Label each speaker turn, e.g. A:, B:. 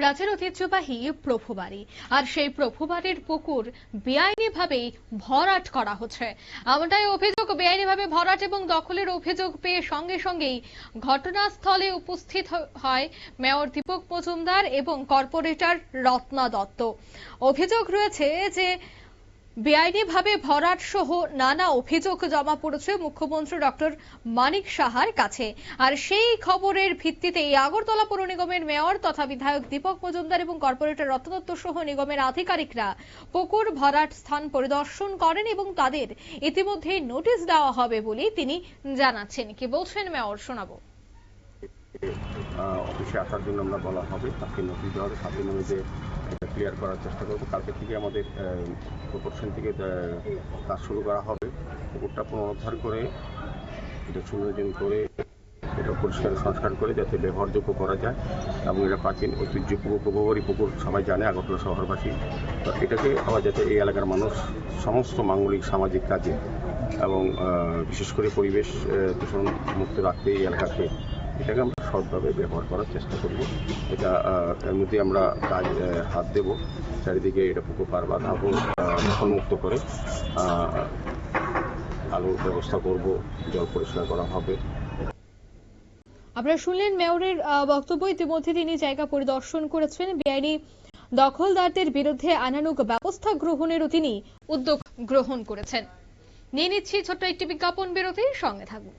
A: রাজ্যের ঐতিহ্যবাহী প্রভুবাড়ি। আর সেই প্রভুবাড়ির পুকুর বেআইনিভাবে ভরাট করা হচ্ছে। এমনটাই অভিযোগ বেআইনি ভাবে ভরাট এবং দখলের অভিযোগ পেয়ে সঙ্গে সঙ্গেই ঘটনাস্থলে উপস্থিত হয় মেয়র দীপক মজুমদার এবং কর্পোরেটর রত্না দত্ত। অভিযোগ রয়েছে যে বেআইনিভাবে ভরাট সহ নানা অভিযোগ জমা পড়েছে মুখ্যমন্ত্রী ডক্টর মানিক সাহার কাছে। আর সেই খবরের ভিত্তিতে আগরতলা পৌর নিগমের মেয়র তথা বিধায়ক দীপক মজুমদার এবং কর্পোরেটর রত্নদত্ত সহ নিগমের আধিকারিকরা পুকুর ভরাট স্থান পরিদর্শন করেন এবং তাদের ইতিমধ্যে নোটিশ দেওয়া হবে বলে তিনি জানাচ্ছেন। কি বলছেন মেয়র? শোনাবো।
B: অফিসে আসার জন্য আমরা বলা হবে, তাকে নোটিশ দেওয়া হবে। দিনের মধ্যে এটা ক্লিয়ার করার চেষ্টা করব। কালকে থেকে আমাদের প্রপোর্শন থেকে কাজ শুরু করা হবে। পুকুরটা পুনরুদ্ধার করে, এটা সুন্দরজন করে, এটা পরিষ্কার সংস্কার করে যাতে ব্যবহারযোগ্য করা যায় এবং এটা প্রাচীন ঐতিহ্য প্রভাবরী পুকুর সবাই জানে, আগরতলা শহরবাসী। এটাকে আবার যাতে এই এলাকার মানুষ সমস্ত মাঙ্গলিক সামাজিক কাজে এবং বিশেষ করে পরিবেশ দূষণ মুক্ত রাখতে এই এলাকাকে এটাকে আমরা সৎভাবে ব্যবহার করার চেষ্টা করব। এটা মধ্যে আমরা কাজ হাত দেব। চারিদিকে এটা পুকুর পারবাদ এবং মুক্ত করে আলোর ব্যবস্থা করব, জল পরিষ্কার করা হবে।
A: আপনারা শুনলেন মেয়রের বক্তব্য। ইতিমধ্যে তিনি জায়গা পরিদর্শন করেছেন। বেআইনি দখলদারদের বিরুদ্ধে আনানুক ব্যবস্থা গ্রহণেরও তিনি উদ্যোগ গ্রহণ করেছেন। নিয়ে নিচ্ছি ছোট্ট একটি বিজ্ঞাপন বিরতির সঙ্গে থাকুন।